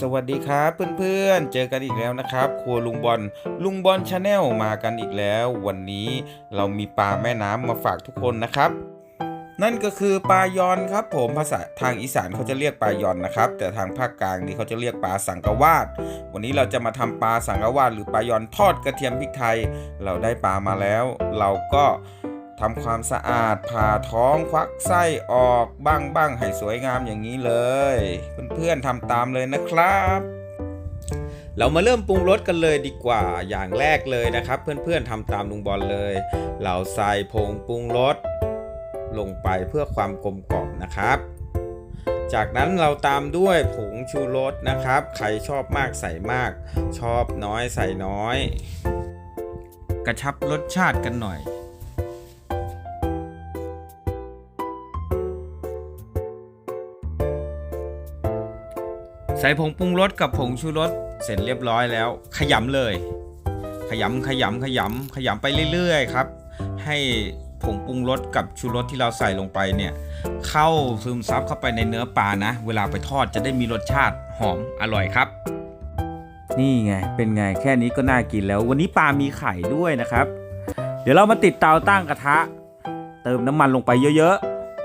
สวัสดีครับเพื่อนๆ เจอกันอีกแล้วนะครับ ครัวลุงบอลลุงบอลชาแนลมากันอีกแล้ว วันนี้เรามีปลาแม่น้ำมาฝากทุกคนนะครับ นั่นก็คือปลายอนครับ ผมภาษาทางอีสานเขาจะเรียกปลายอนนะครับ แต่ทางภาคกลางนี่เขาจะเรียกปลาสังกวาด วันนี้เราจะมาทำปลาสังกวาดหรือปลายอนทอดกระเทียมพริกไทย เราได้ปลามาแล้ว เราก็ ทำความสะอาดผ่าท้องควักไส้ออกบ้างบ้างให้สวยงามอย่างนี้เลย เพื่อนๆทำตามเลยนะครับ เรามาเริ่มปรุงรสกันเลยดีกว่าอย่างแรกเลยนะครับ เพื่อนๆทำตามลุงบอลเลย เราใส่ผงปรุงรสลงไปเพื่อความกลมกล่อมนะครับ จากนั้นเราตามด้วยผงชูรสนะครับ ใครชอบมากใส่มาก ชอบน้อยใส่น้อย กระชับรสชาติกันหน่อย ใส่ผงปรุงรสกับผงชูรสเสร็จเรียบร้อยแล้ว ขยำเลย ขยำขยำขยำขยำไปเรื่อยๆครับ ให้ผงปรุงรสกับชูรสที่เราใส่ลงไปเนี่ยเข้าซึมซับเข้าไปในเนื้อปลานะ เวลาไปทอดจะได้มีรสชาติหอมอร่อยครับนี่ไง เป็นไงแค่นี้ก็น่ากินแล้ว วันนี้ปลามีไข่ด้วยนะครับ เดี๋ยวเรามาติดเตาตั้งกระทะ เติมน้ำมันลงไปเยอะ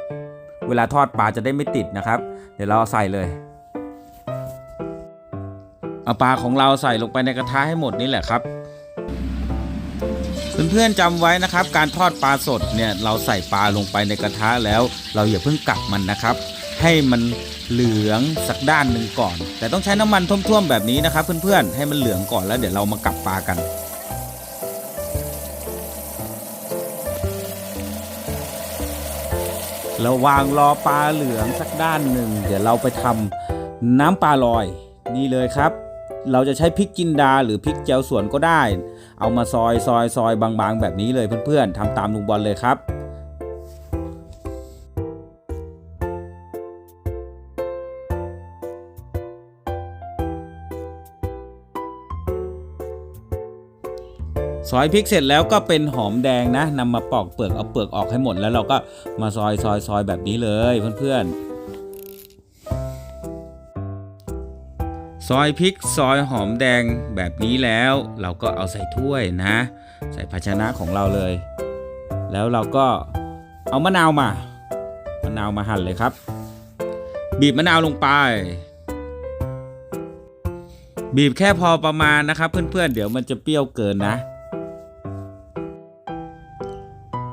ๆ เวลาทอดปลาจะได้ไม่ติดนะครับ เดี๋ยวเราใส่เลย เอาปลาของเราใส่ลงไปในกระทะให้หมดนี่แหละครับ เพื่อนๆจำไว้นะครับ การทอดปลาสดเนี่ยเราใส่ปลาลงไปในกระทะแล้ว เราอย่าเพิ่งกลับมันนะครับ ให้มันเหลืองสักด้านหนึ่งก่อน แต่ต้องใช้น้ำมันท่วมๆแบบนี้นะครับเพื่อนๆให้มันเหลืองก่อนแล้วเดี๋ยวเรามากลับปลากันระวางรอปลาเหลืองสักด้านหนึ่ง เดี๋ยวเราไปทำน้ำปลาลอย นี่เลยครับ เราจะใช้พริกจินดาหรือพริกเจียวสวนก็ได้ เอามาซอยซอยซอยบางๆ แบบนี้เลยเพื่อนๆทำตามลุงบอลเลยครับซอยพริกเสร็จแล้วก็เป็นหอมแดงนะนำมาปอกเปลือกเอาเปลือกออกให้หมดแล้วเราก็มาซอยซอยซอยแบบนี้เลยเพื่อนๆ ซอยพริกซอยหอมแดงแบบนี้แล้วเราก็เอาใส่ถ้วยนะ ใส่ภาชนะของเราเลย แล้วเราก็เอามะนาวมามะนาวมาหั่นเลยครับ บีบมะนาวลงไป บีบแค่พอประมาณนะครับ เพื่อนๆเดี๋ยวมันจะเปรี้ยวเกินนะ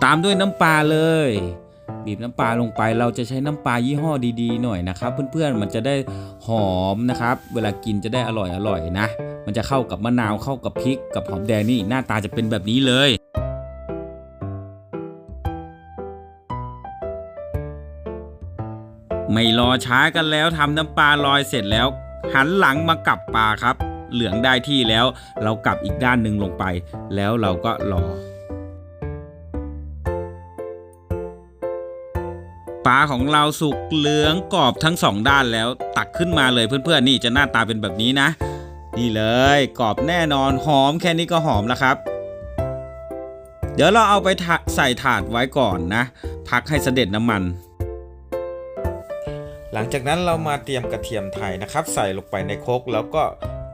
ตามด้วยน้ำปลาเลย บีบน้ำปลาลงไป เราจะใช้น้ำปลายี่ห้อดีๆหน่อยนะครับเพื่อนๆมันจะได้หอมนะครับ เวลากินจะได้อร่อยอร่อยนะ มันจะเข้ากับมะนาวเข้ากับพริกกับหอมแดงนี่หน้าตาจะเป็นแบบนี้เลยไม่รอช้ากันแล้วทำน้ำปลาลอยเสร็จแล้ว หันหลังมากลับปลาครับ เหลืองได้ที่แล้ว เรากลับอีกด้านหนึ่งลงไป แล้วเราก็รอ ปลาของเราสุกเหลืองกรอบทั้งสองด้านแล้วตักขึ้นมาเลยเพื่อนๆนี่จะหน้าตาเป็นแบบนี้นะ นี่เลยกรอบแน่นอนหอมแค่นี้ก็หอมแล้วครับ เดี๋ยวเราเอาไปใส่ถาดไว้ก่อนนะ พักให้เสด็จน้ำมัน หลังจากนั้นเรามาเตรียมกระเทียมไทยนะครับ ใส่ลงไปในโครกแล้วก็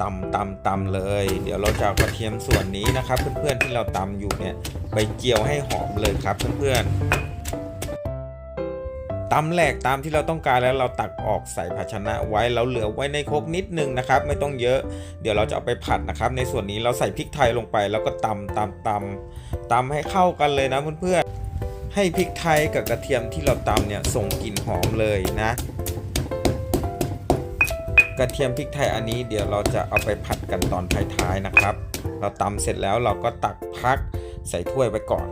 ตำตำตำเลย เดี๋ยวเราจะกระเทียมส่วนนี้นะครับ เพื่อนๆที่เราตำอยู่เนี่ยไปเจียวให้หอมเลยครับเพื่อนๆ ตำแหลกตามที่เราต้องการแล้วเราตักออกใส่ภาชนะไว้แล้วเหลือไว้ในครกนิดนึงนะครับ ไม่ต้องเยอะ เดี๋ยวเราจะเอาไปผัดนะครับ ในส่วนนี้เราใส่พริกไทยลงไปแล้วก็ตำตำตำตำให้เข้ากันเลยนะเพื่อนๆให้พริกไทยกับกระเทียมที่เราตำเนี่ยส่งกลิ่นหอมเลยนะ กระเทียมพริกไทยอันนี้เดี๋ยวเราจะเอาไปผัดกันตอนท้ายๆนะครับ เราตำเสร็จแล้วเราก็ตักพักใส่ถ้วยไปก่อน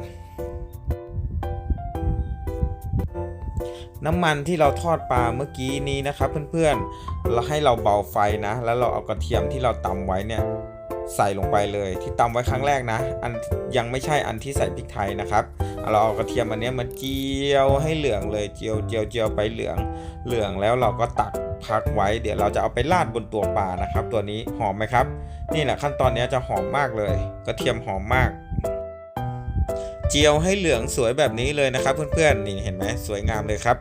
น้ำมันที่เราทอดปลาเมื่อกี้นี้นะครับเพื่อนๆเราให้เราเบาไฟนะ แล้วเราเอากระเทียมที่เราตำไว้เนี่ยใส่ลงไปเลยที่ตำไว้ครั้งแรกนะ อันยังไม่ใช่อันที่ใส่พริกไทยนะครับเราเอากระเทียมอันเนี้ยมาเจียวให้เหลืองเลยเจียวเจียวเจียวไปเหลืองเหลืองแล้วเราก็ตักพักไว้ เดี๋ยวเราจะเอาไปราดบนตัวปลานะครับ ตัวนี้หอมไหมครับ นี่แหละขั้นตอนนี้จะหอมมากเลย กระเทียมหอมมาก เจียวให้เหลืองสวยแบบนี้เลยนะครับเพื่อนๆนี่เห็นไหมสวยงามเลยครับ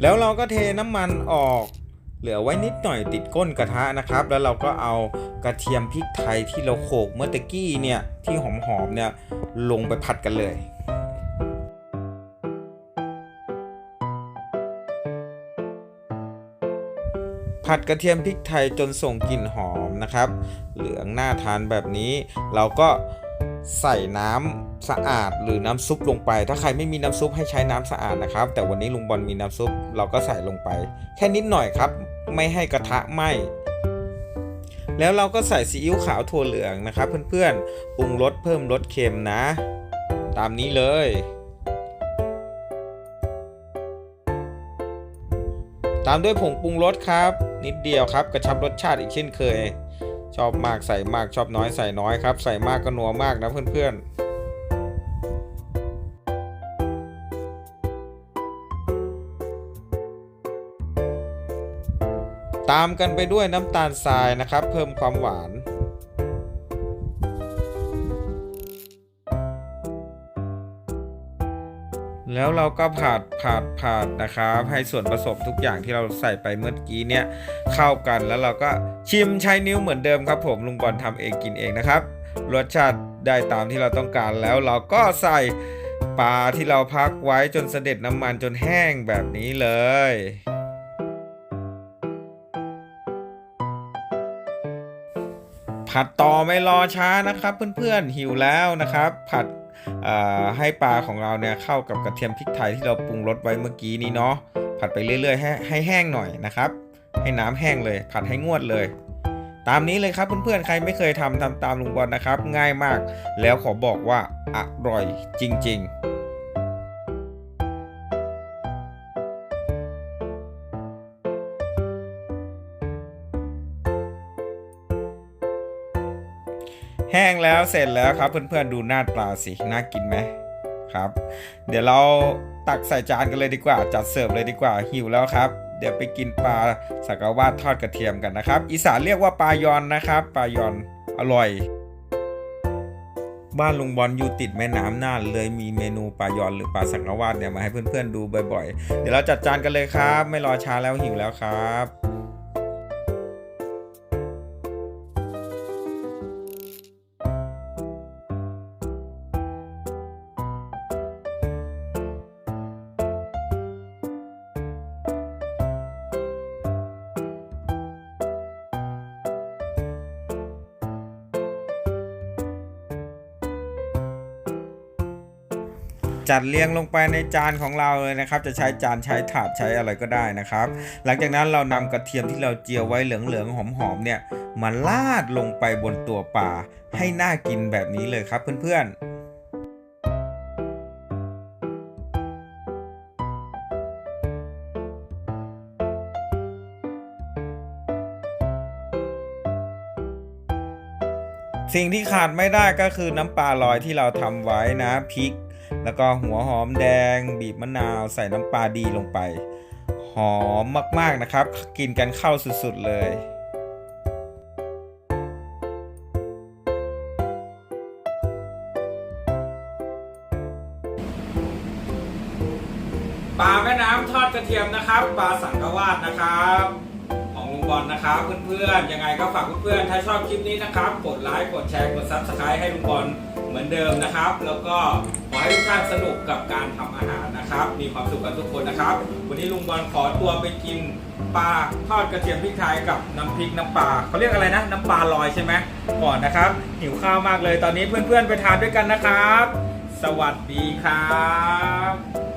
แล้วเราก็เทน้ำมันออกเหลือไว้นิดหน่อยติดก้นกระทะนะครับ แล้วเราก็เอากระเทียมพริกไทยที่เราโขกเมื่อตะกี้เนี่ยที่หอมๆเนี่ยลงไปผัดกันเลย ผัดกระเทียมพริกไทยจนส่งกลิ่นหอมนะครับ เหลืองน่าทานแบบนี้ เราก็ ใส่น้ำสะอาดหรือน้ำซุปลงไป ถ้าใครไม่มีน้ำซุปให้ใช้น้ำสะอาดนะครับ แต่วันนี้ลุงบอลมีน้ำซุปเราก็ใส่ลงไป แค่นิดหน่อยครับ ไม่ให้กระทะไหม้แล้วเราก็ใส่ซีอิ๊วขาวถั่วเหลืองนะครับ เพื่อนๆปรุงรสเพิ่มรสเค็มนะ ตามนี้เลย ตามด้วยผงปรุงรสครับ นิดเดียวครับ กระชับรสชาติอีกเช่นเคย ชอบมากใส่มากชอบน้อยใส่น้อยครับ ใส่มากก็นัวมากนะเพื่อนๆตามกันไปด้วยน้ำตาลทรายนะครับ เพิ่มความหวาน แล้วเราก็ผัดผัดผัดนะครับ ให้ส่วนผสมทุกอย่างที่เราใส่ไปเมื่อกี้เนี่ยเข้ากันแล้วเราก็ชิมใช้นิ้วเหมือนเดิมครับ ผมลุงบอลทำเองกินเองนะครับ รสชาติได้ตามที่เราต้องการแล้วเราก็ใส่ปลาที่เราพักไว้จนเสด็จน้ำมันจนแห้งแบบนี้เลยผัดต่อไม่รอช้านะครับ เพื่อนๆหิวแล้วนะครับ ผัด ให้ปลาของเราเนี่ยเข้ากับกระเทียมพริกไทยที่เราปรุงรสไว้เมื่อกี้นี้เนาะผัดไปเรื่อยๆให้ให้แห้งหน่อยนะครับ ให้น้ำแห้งเลย ผัดให้งวดเลย ตามนี้เลยครับเพื่อนๆใครไม่เคยทำทำตามลุงบอลนะครับ ง่ายมาก แล้วขอบอกว่าอร่อยจริง ๆ แห้งแล้วเสร็จแล้วครับ เพื่อนๆดูหน้าตาสิน่ากินไหมครับ เดี๋ยวเราตักใส่จานกันเลยดีกว่า จัดเสิร์ฟเลยดีกว่าหิวแล้วครับ เดี๋ยวไปกินปลาสักวาดทอดกระเทียมกันนะครับ อีสานเรียกว่าปลายอนนะครับปลายอนอร่อย บ้านลุงบอลอยู่ติดแม่น้ำน่านเลยมีเมนูปลายอนหรือปลาสังกวาดเนี่ยมาให้เพื่อนๆดูบ่อยๆ เดี๋ยวเราจัดจานกันเลยครับ ไม่รอช้าแล้วหิวแล้วครับ จัดเรียงลงไปในจานของเราเลยนะครับ จะใช้จานใช้ถาดใช้อะไรก็ได้นะครับ หลังจากนั้นเรานำกระเทียมที่เราเจียวไว้เหลืองๆหอมๆเนี่ยมาลาดลงไปบนตัวปลาให้น่ากินแบบนี้เลยครับเพื่อนๆสิ่งที่ขาดไม่ได้ก็คือน้ำปลาลอยที่เราทำไว้นะพริก แล้วก็หัวหอมแดง บีบมะนาวใส่น้ำปลาดีลงไป หอมมากๆนะครับ กินกันเข้าสุดๆเลยปลาแม่น้ำทอดกระเทียมนะครับปลาสังกวาดนะครับ บอลนะครับเพื่อนๆยังไงก็ฝากเพื่อนๆถ้าชอบคลิปนี้นะครับกดไลค์กดแชร์กดซับสไครต์ให้ลุงบอลเหมือนเดิมนะครับ แล้วก็ขอให้ทุกท่านสนุกกับการทำอาหารนะครับ มีความสุขกันทุกคนนะครับ วันนี้ลุงบอลขอตัวไปกินปลาทอดกระเทียมพริกไทยกับน้ำพริกน้ำปลาเขาเรียกอะไรนะน้ำปลาลอยใช่ไหมก่อนนะครับ หิวข้าวมากเลยตอนนี้เพื่อนๆไปทานด้วยกันนะครับ สวัสดีครับ